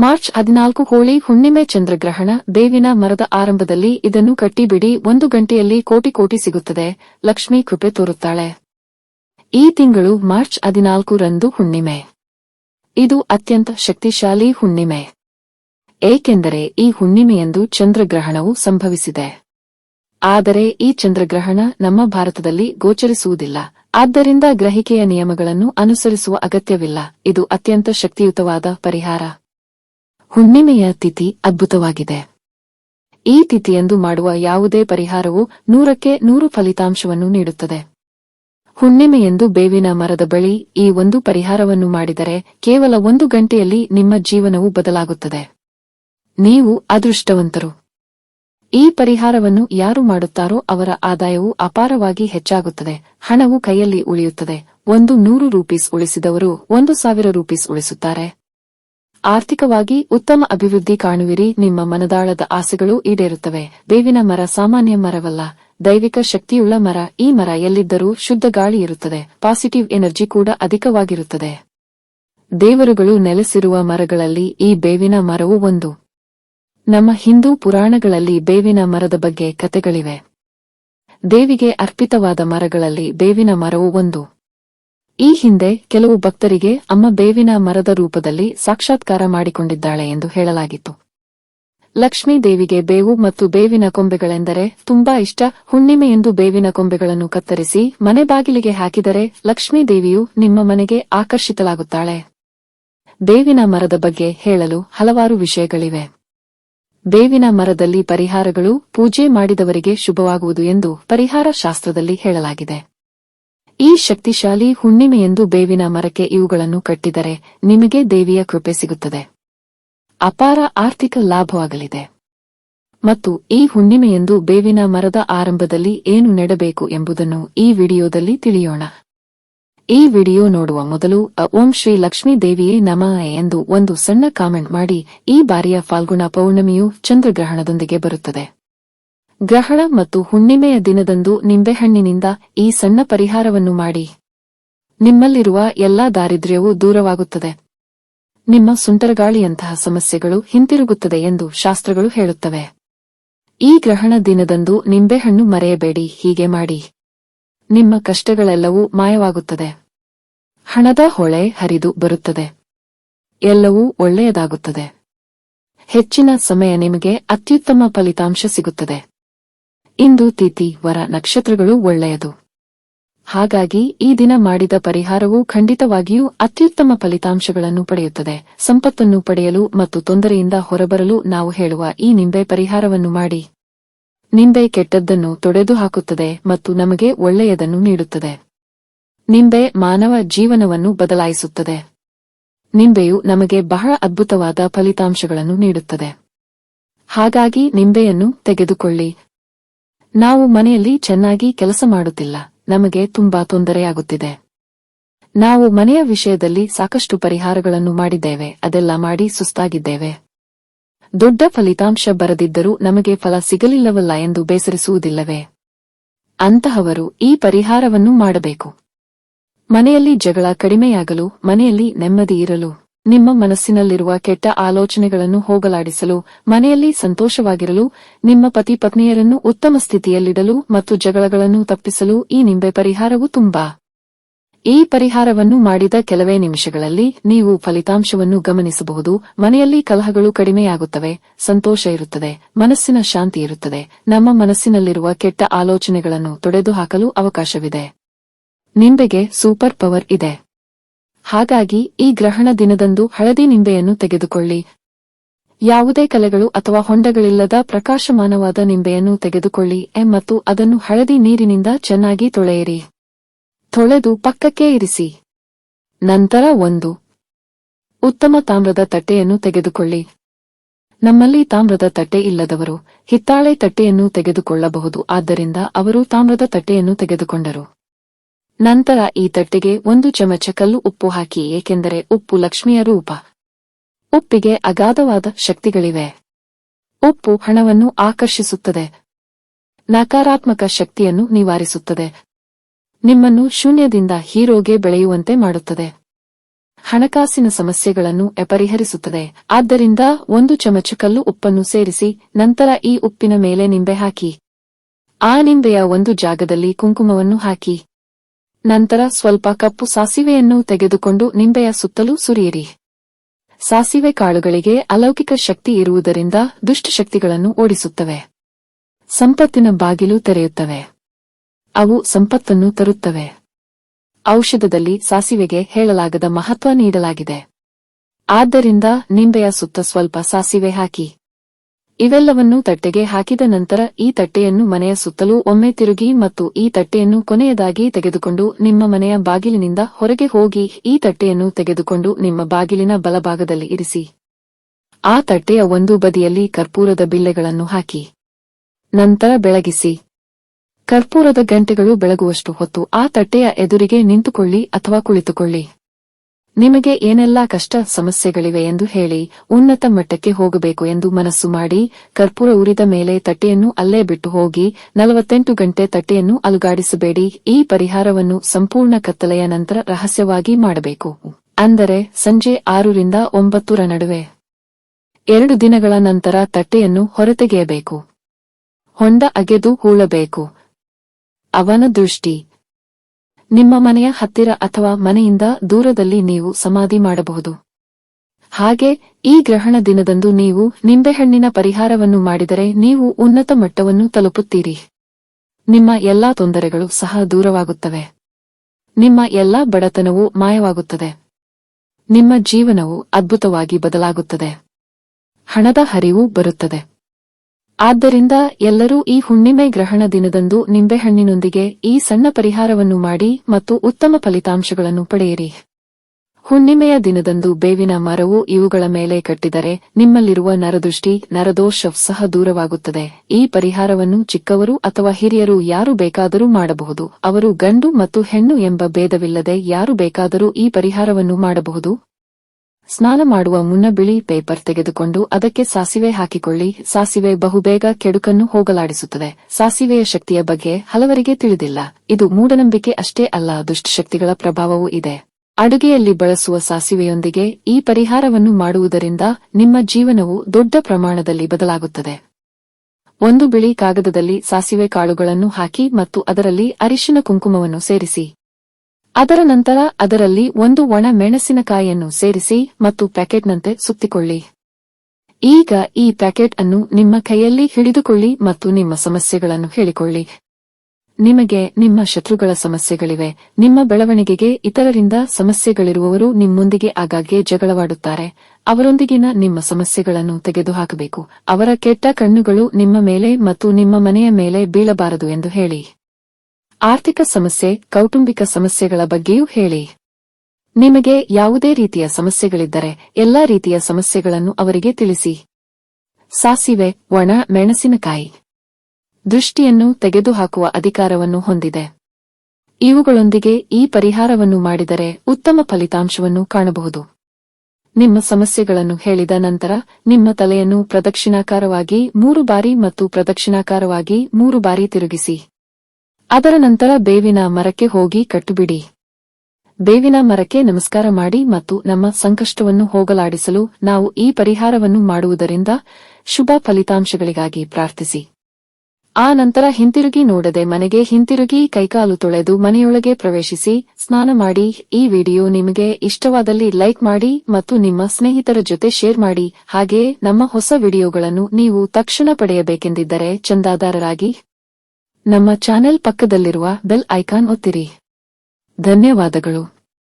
March ಹದಿನಾಲ್ಕು ಹೋಳಿ ಹುಣ್ಣಿಮೆ ಚಂದ್ರಗ್ರಹಣ ಬೇವಿನ ಮರದ ಆರಂಭದಲ್ಲಿ ಇದನ್ನು ಕಟ್ಟಿಬಿಡಿ, ಒಂದು ಗಂಟೆಯಲ್ಲಿ ಕೋಟಿ ಕೋಟಿ ಸಿಗುತ್ತದೆ, ಲಕ್ಷ್ಮೀ ಕೃಪೆ ತೋರುತ್ತಾಳೆ. ಈ ತಿಂಗಳು ಮಾರ್ಚ್ ಹದಿನಾಲ್ಕು ರಂದು ಹುಣ್ಣಿಮೆ. ಇದು ಅತ್ಯಂತ ಶಕ್ತಿಶಾಲಿ ಹುಣ್ಣಿಮೆ. ಏಕೆಂದರೆ ಈ ಹುಣ್ಣಿಮೆಯಂದು ಚಂದ್ರಗ್ರಹಣವು ಸಂಭವಿಸಿದೆ. ಆದರೆ ಈ ಚಂದ್ರಗ್ರಹಣ ನಮ್ಮ ಭಾರತದಲ್ಲಿ ಗೋಚರಿಸುವುದಿಲ್ಲ. ಆದ್ದರಿಂದ ಗ್ರಹಿಕೆಯ ನಿಯಮಗಳನ್ನು ಅನುಸರಿಸುವ ಅಗತ್ಯವಿಲ್ಲ. ಇದು ಅತ್ಯಂತ ಶಕ್ತಿಯುತವಾದ ಪರಿಹಾರ. ಹುಣ್ಣಿಮೆಯ ತಿಥಿ ಅದ್ಭುತವಾಗಿದೆ. ಈ ತಿಥಿಯಂದು ಮಾಡುವ ಯಾವುದೇ ಪರಿಹಾರವು ನೂರಕ್ಕೆ ನೂರು ಫಲಿತಾಂಶವನ್ನು ನೀಡುತ್ತದೆ. ಹುಣ್ಣಿಮೆಯೆಂದು ಬೇವಿನ ಮರದ ಬಳಿ ಈ ಒಂದು ಪರಿಹಾರವನ್ನು ಮಾಡಿದರೆ ಕೇವಲ ಒಂದು ಗಂಟೆಯಲ್ಲಿ ನಿಮ್ಮ ಜೀವನವು ಬದಲಾಗುತ್ತದೆ. ನೀವು ಅದೃಷ್ಟವಂತರು. ಈ ಪರಿಹಾರವನ್ನು ಯಾರು ಮಾಡುತ್ತಾರೋ ಅವರ ಆದಾಯವು ಅಪಾರವಾಗಿ ಹೆಚ್ಚಾಗುತ್ತದೆ. ಹಣವು ಕೈಯಲ್ಲಿ ಉಳಿಯುತ್ತದೆ. ಒಂದು ನೂರು ರೂಪೀಸ್ ಉಳಿಸಿದವರು ಒಂದು ಸಾವಿರ ರೂಪೀಸ್ ಉಳಿಸುತ್ತಾರೆ. ಆರ್ಥಿಕವಾಗಿ ಉತ್ತಮ ಅಭಿವೃದ್ಧಿ ಕಾಣುವಿರಿ. ನಿಮ್ಮ ಮನದಾಳದ ಆಸೆಗಳು ಈಡೇರುತ್ತವೆ. ಬೇವಿನ ಮರ ಸಾಮಾನ್ಯ ಮರವಲ್ಲ. ದೈವಿಕ ಶಕ್ತಿಯುಳ್ಳ ಮರ. ಈ ಮರ ಎಲ್ಲಿದ್ದರೂ ಶುದ್ಧ ಗಾಳಿ ಇರುತ್ತದೆ. ಪಾಸಿಟಿವ್ ಎನರ್ಜಿ ಕೂಡ ಅಧಿಕವಾಗಿರುತ್ತದೆ. ದೇವರುಗಳು ನೆಲೆಸಿರುವ ಮರಗಳಲ್ಲಿ ಈ ಬೇವಿನ ಮರವು ಒಂದು. ನಮ್ಮ ಹಿಂದೂ ಪುರಾಣಗಳಲ್ಲಿ ಬೇವಿನ ಮರದ ಬಗ್ಗೆ ಕತೆಗಳಿವೆ ದೇವಿಗೆ ಅರ್ಪಿತವಾದ ಮರಗಳಲ್ಲಿ ಬೇವಿನ ಮರವು ಒಂದು. ಈ ಹಿಂದೆ ಕೆಲವು ಭಕ್ತರಿಗೆ ಅಮ್ಮ ಬೇವಿನ ಮರದ ರೂಪದಲ್ಲಿ ಸಾಕ್ಷಾತ್ಕಾರ ಮಾಡಿಕೊಂಡಿದ್ದಾಳೆ ಎಂದು ಹೇಳಲಾಗಿತ್ತು. ಲಕ್ಷ್ಮೀ ದೇವಿಗೆ ಬೇವು ಮತ್ತು ಬೇವಿನ ಕೊಂಬೆಗಳೆಂದರೆ ತುಂಬಾ ಇಷ್ಟ. ಹುಣ್ಣಿಮೆಯೆಂದು ಬೇವಿನ ಕೊಂಬೆಗಳನ್ನು ಕತ್ತರಿಸಿ ಮನೆ ಬಾಗಿಲಿಗೆ ಹಾಕಿದರೆ ಲಕ್ಷ್ಮೀ ದೇವಿಯು ನಿಮ್ಮ ಮನೆಗೆ ಆಕರ್ಷಿತಳಾಗುತ್ತಾಳೆ. ಬೇವಿನ ಮರದ ಬಗ್ಗೆ ಹೇಳಲು ಹಲವಾರು ವಿಷಯಗಳಿವೆ. ಬೇವಿನ ಮರದಲ್ಲಿ ಪರಿಹಾರಗಳು, ಪೂಜೆ ಮಾಡಿದವರಿಗೆ ಶುಭವಾಗುವುದು ಎಂದು ಪರಿಹಾರ ಶಾಸ್ತ್ರದಲ್ಲಿ ಹೇಳಲಾಗಿದೆ. ಈ ಶಕ್ತಿಶಾಲಿ ಹುಣ್ಣಿಮೆಯೆಂದು ಬೇವಿನ ಮರಕ್ಕೆ ಇವುಗಳನ್ನು ಕಟ್ಟಿದರೆ ನಿಮಗೆ ದೇವಿಯ ಕೃಪೆ ಸಿಗುತ್ತದೆ. ಅಪಾರ ಆರ್ಥಿಕ ಲಾಭವಾಗಲಿದೆ. ಮತ್ತು ಈ ಹುಣ್ಣಿಮೆಯೆಂದು ಬೇವಿನ ಮರದ ಆರಂಭದಲ್ಲಿ ಏನು ನೆಡಬೇಕು ಎಂಬುದನ್ನು ಈ ವಿಡಿಯೋದಲ್ಲಿ ತಿಳಿಯೋಣ. ಈ ವಿಡಿಯೋ ನೋಡುವ ಮೊದಲು ಓಂ ಶ್ರೀ ಲಕ್ಷ್ಮೀ ದೇವಿಯೇ ನಮಃ ಎಂದು ಒಂದು ಸಣ್ಣ ಕಾಮೆಂಟ್ ಮಾಡಿ ಈ ಬಾರಿಯ ಫಾಲ್ಗುಣ ಪೌರ್ಣಮಿಯು ಚಂದ್ರಗ್ರಹಣದೊಂದಿಗೆ ಬರುತ್ತದೆ. ಗ್ರಹಣ ಮತ್ತು ಹುಣ್ಣಿಮೆಯ ದಿನದಂದು ನಿಂಬೆಹಣ್ಣಿನಿಂದ ಈ ಸಣ್ಣ ಪರಿಹಾರವನ್ನು ಮಾಡಿ. ನಿಮ್ಮಲ್ಲಿರುವ ಎಲ್ಲಾ ದಾರಿದ್ರ್ಯವೂ ದೂರವಾಗುತ್ತದೆ. ನಿಮ್ಮ ಸುಂಟರಗಾಳಿಯಂತಹ ಸಮಸ್ಯೆಗಳು ಹಿಂತಿರುಗುತ್ತದೆ ಎಂದು ಶಾಸ್ತ್ರಗಳು ಹೇಳುತ್ತವೆ. ಈ ಗ್ರಹಣ ದಿನದಂದು ನಿಂಬೆಹಣ್ಣು ಮರೆಯಬೇಡಿ, ಹೀಗೆ ಮಾಡಿ. ನಿಮ್ಮ ಕಷ್ಟಗಳೆಲ್ಲವೂ ಮಾಯವಾಗುತ್ತದೆ. ಹಣದ ಹೊಳೆ ಹರಿದು ಬರುತ್ತದೆ. ಎಲ್ಲವೂ ಒಳ್ಳೆಯದಾಗುತ್ತದೆ. ಹೆಚ್ಚಿನ ಸಮಯ ನಿಮಗೆ ಅತ್ಯುತ್ತಮ ಫಲಿತಾಂಶ ಸಿಗುತ್ತದೆ. ಇಂದು ತಿಥಿ ವರ ನಕ್ಷತ್ರಗಳು ಒಳ್ಳೆಯದು. ಹಾಗಾಗಿ ಈ ದಿನ ಮಾಡಿದ ಪರಿಹಾರವು ಖಂಡಿತವಾಗಿಯೂ ಅತ್ಯುತ್ತಮ ಫಲಿತಾಂಶಗಳನ್ನು ಪಡೆಯುತ್ತದೆ. ಸಂಪತ್ತನ್ನು ಪಡೆಯಲು ಮತ್ತು ತೊಂದರೆಯಿಂದ ಹೊರಬರಲು ನಾವು ಹೇಳುವ ಈ ನಿಂಬೆ ಪರಿಹಾರವನ್ನು ಮಾಡಿ. ನಿಂಬೆ ಕೆಟ್ಟದ್ದನ್ನು ತೊಡೆದು ಹಾಕುತ್ತದೆ ಮತ್ತು ನಮಗೆ ಒಳ್ಳೆಯದನ್ನು ನೀಡುತ್ತದೆ. ನಿಂಬೆ ಮಾನವ ಜೀವನವನ್ನು ಬದಲಾಯಿಸುತ್ತದೆ. ನಿಂಬೆಯು ನಮಗೆ ಬಹಳ ಅದ್ಭುತವಾದ ಫಲಿತಾಂಶಗಳನ್ನು ನೀಡುತ್ತದೆ. ಹಾಗಾಗಿ ನಿಂಬೆಯನ್ನು ತೆಗೆದುಕೊಳ್ಳಿ. ನಾವು ಮನೆಯಲ್ಲಿ ಚೆನ್ನಾಗಿ ಕೆಲಸ ಮಾಡುತ್ತಿಲ್ಲ. ನಮಗೆ ತುಂಬಾ ತೊಂದರೆಯಾಗುತ್ತಿದೆ. ನಾವು ಮನೆಯ ವಿಷಯದಲ್ಲಿ ಸಾಕಷ್ಟು ಪರಿಹಾರಗಳನ್ನು ಮಾಡಿದ್ದೇವೆ. ಅದೆಲ್ಲ ಮಾಡಿ ಸುಸ್ತಾಗಿದ್ದೇವೆ. ದೊಡ್ಡ ಫಲಿತಾಂಶ ಬರದಿದ್ದರೂ ನಮಗೆ ಫಲ ಸಿಗಲಿಲ್ಲವಲ್ಲ ಎಂದು ಬೇಸರಿಸುವುದಿಲ್ಲವೇ? ಅಂತಹವರು ಈ ಪರಿಹಾರವನ್ನು ಮಾಡಬೇಕು. ಮನೆಯಲ್ಲಿ ಜಗಳ ಕಡಿಮೆಯಾಗಲು ಮನೆಯಲ್ಲಿ ನೆಮ್ಮದಿ ಇರಲು. ನಿಮ್ಮ ಮನಸ್ಸಿನಲ್ಲಿರುವ ಕೆಟ್ಟ ಆಲೋಚನೆಗಳನ್ನು ಹೋಗಲಾಡಿಸಲು, ಮನೆಯಲ್ಲಿ ಸಂತೋಷವಾಗಿರಲು, ನಿಮ್ಮ ಪತಿ ಪತ್ನಿಯರನ್ನು ಉತ್ತಮ ಸ್ಥಿತಿಯಲ್ಲಿಡಲು ಮತ್ತು ಜಗಳಗಳನ್ನು ತಪ್ಪಿಸಲು ಈ ನಿಂಬೆ ಪರಿಹಾರವು ತುಂಬಾ. ಈ ಪರಿಹಾರವನ್ನು ಮಾಡಿದ ಕೆಲವೇ ನಿಮಿಷಗಳಲ್ಲಿ ನೀವು ಫಲಿತಾಂಶವನ್ನು ಗಮನಿಸಬಹುದು. ಮನೆಯಲ್ಲಿ ಕಲಹಗಳು ಕಡಿಮೆಯಾಗುತ್ತವೆ, ಸಂತೋಷ ಇರುತ್ತದೆ, ಮನಸ್ಸಿನ ಶಾಂತಿ ಇರುತ್ತದೆ. ನಮ್ಮ ಮನಸ್ಸಿನಲ್ಲಿರುವ ಕೆಟ್ಟ ಆಲೋಚನೆಗಳನ್ನು ತೊಡೆದುಹಾಕಲು ಅವಕಾಶವಿದೆ. ನಿಂಬೆಗೆ ಸೂಪರ್ ಪವರ್ ಇದೆ. ಹಾಗಾಗಿ ಈ ಗ್ರಹಣ ದಿನದಂದು ಹಳದಿ ನಿಂಬೆಯನ್ನು ತೆಗೆದುಕೊಳ್ಳಿ. ಯಾವುದೇ ಕಲೆಗಳು ಅಥವಾ ಹೊಂಡಗಳಿಲ್ಲದ ಪ್ರಕಾಶಮಾನವಾದ ನಿಂಬೆಯನ್ನು ತೆಗೆದುಕೊಳ್ಳಿ ಎ ಮತ್ತು ಅದನ್ನು ಹಳದಿ ನೀರಿನಿಂದ ಚೆನ್ನಾಗಿ ತೊಳೆಯಿರಿ. ತೊಳೆದು ಪಕ್ಕಕ್ಕೆ ಇರಿಸಿ. ನಂತರ ಒಂದು ಉತ್ತಮ ತಾಮ್ರದ ತಟ್ಟೆಯನ್ನು ತೆಗೆದುಕೊಳ್ಳಿ. ನಮ್ಮಲ್ಲಿ ತಾಮ್ರದ ತಟ್ಟೆ ಇಲ್ಲದವರು ಹಿತ್ತಾಳೆ ತಟ್ಟೆಯನ್ನು ತೆಗೆದುಕೊಳ್ಳಬಹುದು, ಆದ್ದರಿಂದ ಅವರು ತಾಮ್ರದ ತಟ್ಟೆಯನ್ನು ತೆಗೆದುಕೊಂಡರು. ನಂತರ ಈ ತಟ್ಟೆಗೆ ಒಂದು ಚಮಚ ಕಲ್ಲು ಉಪ್ಪು ಹಾಕಿ, ಏಕೆಂದರೆ ಉಪ್ಪು ಲಕ್ಷ್ಮಿಯ ರೂಪ. ಉಪ್ಪಿಗೆ ಅಗಾಧವಾದ ಶಕ್ತಿಗಳಿವೆ. ಉಪ್ಪು ಹಣವನ್ನು ಆಕರ್ಷಿಸುತ್ತದೆ. ನಕಾರಾತ್ಮಕ ಶಕ್ತಿಯನ್ನು ನಿವಾರಿಸುತ್ತದೆ. ನಿಮ್ಮನ್ನು ಶೂನ್ಯದಿಂದ ಹೀರೋಗೆ ಬೆಳೆಯುವಂತೆ ಮಾಡುತ್ತದೆ. ಹಣಕಾಸಿನ ಸಮಸ್ಯೆಗಳನ್ನು ಪರಿಹರಿಸುತ್ತದೆ ಆದ್ದರಿಂದ ಒಂದು ಚಮಚ ಕಲ್ಲು ಉಪ್ಪನ್ನು ಸೇರಿಸಿ, ನಂತರ ಈ ಉಪ್ಪಿನ ಮೇಲೆ ನಿಂಬೆ ಹಾಕಿ. ಆ ನಿಂಬೆಯ ಒಂದು ಜಾಗದಲ್ಲಿ ಕುಂಕುಮವನ್ನು ಹಾಕಿ. ನಂತರ ಸ್ವಲ್ಪ ಕಪ್ಪು ಸಾಸಿವೆಯನ್ನು ತೆಗೆದುಕೊಂಡು ನಿಂಬೆಯ ಸುತ್ತಲೂ ಸುರಿಯಿರಿ. ಸಾಸಿವೆ ಕಾಳುಗಳಿಗೆ ಅಲೌಕಿಕ ಶಕ್ತಿ ಇರುವುದರಿಂದ ದುಷ್ಟಶಕ್ತಿಗಳನ್ನು ಓಡಿಸುತ್ತವೆ. ಸಂಪತ್ತಿನ ಬಾಗಿಲು ತೆರೆಯುತ್ತವೆ. ಅವು ಸಂಪತ್ತನ್ನು ತರುತ್ತವೆ. ಔಷಧದಲ್ಲಿ ಸಾಸಿವೆಗೆ ಹೇಳಲಾಗದ ಮಹತ್ವ ನೀಡಲಾಗಿದೆ. ಆದ್ದರಿಂದ ನಿಂಬೆಯ ಸುತ್ತ ಸ್ವಲ್ಪ ಸಾಸಿವೆ ಹಾಕಿ. ಇವೆಲ್ಲವನ್ನು ತಟ್ಟೆಗೆ ಹಾಕಿದ ನಂತರ ಈ ತಟ್ಟೆಯನ್ನು ಮನೆಯ ಸುತ್ತಲೂ ಒಮ್ಮೆ ತಿರುಗಿ ಮತ್ತು ಈ ತಟ್ಟೆಯನ್ನು ಕೊನೆಯದಾಗಿ ತೆಗೆದುಕೊಂಡು ನಿಮ್ಮ ಮನೆಯ ಬಾಗಿಲಿನಿಂದ ಹೊರಗೆ ಹೋಗಿ ಈ ತಟ್ಟೆಯನ್ನು ತೆಗೆದುಕೊಂಡು ನಿಮ್ಮ ಬಾಗಿಲಿನ ಬಲಭಾಗದಲ್ಲಿ ಇರಿಸಿ. ಆ ತಟ್ಟೆಯ ಒಂದು ಬದಿಯಲ್ಲಿ ಕರ್ಪೂರದ ಬಿಲ್ಲೆಗಳನ್ನು ಹಾಕಿ. ನಂತರ ಬೆಳಗಿಸಿ. ಕರ್ಪೂರದ ಗಂಟೆಗಳು ಬೆಳಗುವಷ್ಟು ಹೊತ್ತು ಆ ತಟ್ಟೆಯ ಎದುರಿಗೆ ನಿಂತುಕೊಳ್ಳಿ ಅಥವಾ ಕುಳಿತುಕೊಳ್ಳಿ. ನಿಮಗೆ ಏನೆಲ್ಲಾ ಕಷ್ಟ ಸಮಸ್ಯೆಗಳಿವೆ ಎಂದು ಹೇಳಿ ಉನ್ನತ ಮಟ್ಟಕ್ಕೆ ಹೋಗಬೇಕು ಎಂದು ಮನಸ್ಸು ಮಾಡಿ ಕರ್ಪೂರ ಉರಿದ ಮೇಲೆ ತಟ್ಟೆಯನ್ನು ಅಲ್ಲೇ ಬಿಟ್ಟು ಹೋಗಿ ನಲವತ್ತೆಂಟು ಗಂಟೆ ತಟ್ಟೆಯನ್ನು ಅಲುಗಾಡಿಸಬೇಡಿ. ಈ ಪರಿಹಾರವನ್ನು ಸಂಪೂರ್ಣ ಕತ್ತಲೆಯ ನಂತರ ರಹಸ್ಯವಾಗಿ ಮಾಡಬೇಕು. ಅಂದರೆ ಸಂಜೆ ಆರರಿಂದ ಒಂಬತ್ತರ ನಡುವೆ. ಎರಡು ದಿನಗಳ ನಂತರ ತಟ್ಟೆಯನ್ನು ಹೊರತೆಗೆಯಬೇಕು. ಹೊಂಡ ಅಗೆದು ಹೂಳಬೇಕು. ಅವನ ದೃಷ್ಟಿ. ನಿಮ್ಮ ಮನೆಯ ಹತ್ತಿರ ಅಥವಾ ಮನೆಯಿಂದ ದೂರದಲ್ಲಿ ನೀವು ಸಮಾಧಿ ಮಾಡಬಹುದು. ಹಾಗೆ, ಈ ಗ್ರಹಣ ದಿನದಂದು ನೀವು ನಿಂಬೆಹಣ್ಣಿನ ಪರಿಹಾರವನ್ನು ಮಾಡಿದರೆ ನೀವು ಉನ್ನತ ಮಟ್ಟವನ್ನು ತಲುಪುತ್ತೀರಿ. ನಿಮ್ಮ ಎಲ್ಲಾ ತೊಂದರೆಗಳು ಸಹ ದೂರವಾಗುತ್ತವೆ. ನಿಮ್ಮ ಎಲ್ಲಾ ಬಡತನವು ಮಾಯವಾಗುತ್ತದೆ. ನಿಮ್ಮ ಜೀವನವು ಅದ್ಭುತವಾಗಿ ಬದಲಾಗುತ್ತದೆ. ಹಣದ ಹರಿವು ಬರುತ್ತದೆ. ಆದ್ದರಿಂದ ಎಲ್ಲರೂ ಈ ಹುಣ್ಣಿಮೆ ಗ್ರಹಣ ದಿನದಂದು ನಿಂಬೆಹಣ್ಣಿನೊಂದಿಗೆ ಈ ಸಣ್ಣ ಪರಿಹಾರವನ್ನು ಮಾಡಿ ಮತ್ತು ಉತ್ತಮ ಫಲಿತಾಂಶಗಳನ್ನು ಪಡೆಯಿರಿ. ಹುಣ್ಣಿಮೆಯ ದಿನದಂದು ಬೇವಿನ ಮರವು ಇವುಗಳ ಮೇಲೆ ಕಟ್ಟಿದರೆ ನಿಮ್ಮಲ್ಲಿರುವ ನರದೃಷ್ಟಿ ನರದೋಷ ಸಹ ದೂರವಾಗುತ್ತದೆ. ಈ ಪರಿಹಾರವನ್ನು ಚಿಕ್ಕವರು ಅಥವಾ ಹಿರಿಯರು ಯಾರು ಬೇಕಾದರೂ ಮಾಡಬಹುದು. ಅವರು ಗಂಡು ಮತ್ತು ಹೆಣ್ಣು ಎಂಬ ಭೇದವಿಲ್ಲದೆ ಯಾರು ಬೇಕಾದರೂ ಈ ಪರಿಹಾರವನ್ನು ಮಾಡಬಹುದು. ಸ್ನಾನ ಮಾಡುವ ಮುನ್ನ ಬಿಳಿ ಪೇಪರ್ ತೆಗೆದುಕೊಂಡು ಅದಕ್ಕೆ ಸಾಸಿವೆ ಹಾಕಿಕೊಳ್ಳಿ. ಸಾಸಿವೆ ಬಹುಬೇಗ ಕೆಡುಕನ್ನು ಹೋಗಲಾಡಿಸುತ್ತದೆ. ಸಾಸಿವೆಯ ಶಕ್ತಿಯ ಬಗ್ಗೆ ಹಲವರಿಗೆ ತಿಳಿದಿಲ್ಲ. ಇದು ಮೂಢನಂಬಿಕೆ ಅಷ್ಟೇ ಅಲ್ಲ, ದುಷ್ಟಶಕ್ತಿಗಳ ಪ್ರಭಾವವೂ ಇದೆ. ಅಡುಗೆಯಲ್ಲಿ ಬಳಸುವ ಸಾಸಿವೆಯೊಂದಿಗೆ ಈ ಪರಿಹಾರವನ್ನು ಮಾಡುವುದರಿಂದ ನಿಮ್ಮ ಜೀವನವು ದೊಡ್ಡ ಪ್ರಮಾಣದಲ್ಲಿ ಬದಲಾಗುತ್ತದೆ. ಒಂದು ಬಿಳಿ ಕಾಗದದಲ್ಲಿ ಸಾಸಿವೆ ಕಾಳುಗಳನ್ನು ಹಾಕಿ ಮತ್ತು ಅದರಲ್ಲಿ ಅರಿಶಿನ ಕುಂಕುಮವನ್ನು ಸೇರಿಸಿ. ಅದರ ನಂತರ ಅದರಲ್ಲಿ ಒಂದು ಒಣ ಮೆಣಸಿನಕಾಯಿಯನ್ನು ಸೇರಿಸಿ ಮತ್ತು ಪ್ಯಾಕೆಟ್ನಂತೆ ಸುತ್ತಿಕೊಳ್ಳಿ. ಈಗ ಈ ಪ್ಯಾಕೆಟ್ ಅನ್ನು ನಿಮ್ಮ ಕೈಯಲ್ಲಿ ಹಿಡಿದುಕೊಳ್ಳಿ ಮತ್ತು ನಿಮ್ಮ ಸಮಸ್ಯೆಗಳನ್ನು ಹೇಳಿಕೊಳ್ಳಿ. ನಿಮಗೆ ನಿಮ್ಮ ಶತ್ರುಗಳ ಸಮಸ್ಯೆಗಳಿವೆ. ನಿಮ್ಮ ಬೆಳವಣಿಗೆಗೆ ಇತರರಿಂದ ಸಮಸ್ಯೆಗಳಿರುವವರು ನಿಮ್ಮೊಂದಿಗೆ ಆಗಾಗ್ಗೆ ಜಗಳವಾಡುತ್ತಾರೆ. ಅವರೊಂದಿಗಿನ ನಿಮ್ಮ ಸಮಸ್ಯೆಗಳನ್ನು ತೆಗೆದುಹಾಕಬೇಕು. ಅವರ ಕೆಟ್ಟ ಕಣ್ಣುಗಳು ನಿಮ್ಮ ಮೇಲೆ ಮತ್ತು ನಿಮ್ಮ ಮನೆಯ ಮೇಲೆ ಬೀಳಬಾರದು ಎಂದು ಹೇಳಿ. ಆರ್ಥಿಕ ಸಮಸ್ಯೆ, ಕೌಟುಂಬಿಕ ಸಮಸ್ಯೆಗಳ ಬಗ್ಗೆಯೂ ಹೇಳಿ. ನಿಮಗೆ ಯಾವುದೇ ರೀತಿಯ ಸಮಸ್ಯೆಗಳಿದ್ದರೆ ಎಲ್ಲಾ ರೀತಿಯ ಸಮಸ್ಯೆಗಳನ್ನು ಅವರಿಗೆ ತಿಳಿಸಿ. ಸಾಸಿವೆ, ಒಣ, ಮೆಣಸಿನಕಾಯಿ. ದೃಷ್ಟಿಯನ್ನು ತೆಗೆದುಹಾಕುವ ಅಧಿಕಾರವನ್ನು ಹೊಂದಿದೆ. ಇವುಗಳೊಂದಿಗೆ ಈ ಪರಿಹಾರವನ್ನು ಮಾಡಿದರೆ ಉತ್ತಮ ಫಲಿತಾಂಶವನ್ನು ಕಾಣಬಹುದು. ನಿಮ್ಮ ಸಮಸ್ಯೆಗಳನ್ನು ಹೇಳಿದ ನಂತರ ನಿಮ್ಮ ತಲೆಯನ್ನು ಪ್ರದಕ್ಷಿಣಾಕಾರವಾಗಿ ಮೂರು ಬಾರಿ ಮತ್ತು ಪ್ರದಕ್ಷಿಣಾಕಾರವಾಗಿ ಮೂರು ಬಾರಿ ತಿರುಗಿಸಿ. ಅದರ ನಂತರ ಬೇವಿನ ಮರಕ್ಕೆ ಹೋಗಿ ಕಟ್ಟುಬಿಡಿ. ಬೇವಿನ ಮರಕ್ಕೆ ನಮಸ್ಕಾರ ಮಾಡಿ ಮತ್ತು ನಮ್ಮ ಸಂಕಷ್ಟವನ್ನು ಹೋಗಲಾಡಿಸಲು ನಾವು ಈ ಪರಿಹಾರವನ್ನು ಮಾಡುವುದರಿಂದ ಶುಭ ಫಲಿತಾಂಶಗಳಿಗಾಗಿ ಪ್ರಾರ್ಥಿಸಿ. ಆ ನಂತರ ಹಿಂತಿರುಗಿ ನೋಡದೆ ಮನೆಗೆ ಹಿಂತಿರುಗಿ ಕೈಕಾಲು ತೊಳೆದು ಮನೆಯೊಳಗೆ ಪ್ರವೇಶಿಸಿ ಸ್ನಾನ ಮಾಡಿ ಈ ವಿಡಿಯೋ ನಿಮಗೆ ಇಷ್ಟವಾದಲ್ಲಿ ಲೈಕ್ ಮಾಡಿ ಮತ್ತು ನಿಮ್ಮ ಸ್ನೇಹಿತರ ಜೊತೆ ಶೇರ್ ಮಾಡಿ. ಹಾಗೆಯೇ ನಮ್ಮ ಹೊಸ ವಿಡಿಯೋಗಳನ್ನು ನೀವು ತಕ್ಷಣ ಪಡೆಯಬೇಕೆಂದಿದ್ದರೆ ಚಂದಾದಾರರಾಗಿ ನಮ್ಮ ಚಾನೆಲ್ ಪಕ್ಕದಲ್ಲಿರುವ ಬೆಲ್ ಐಕಾನ್ ಒತ್ತಿರಿ. ಧನ್ಯವಾದಗಳು.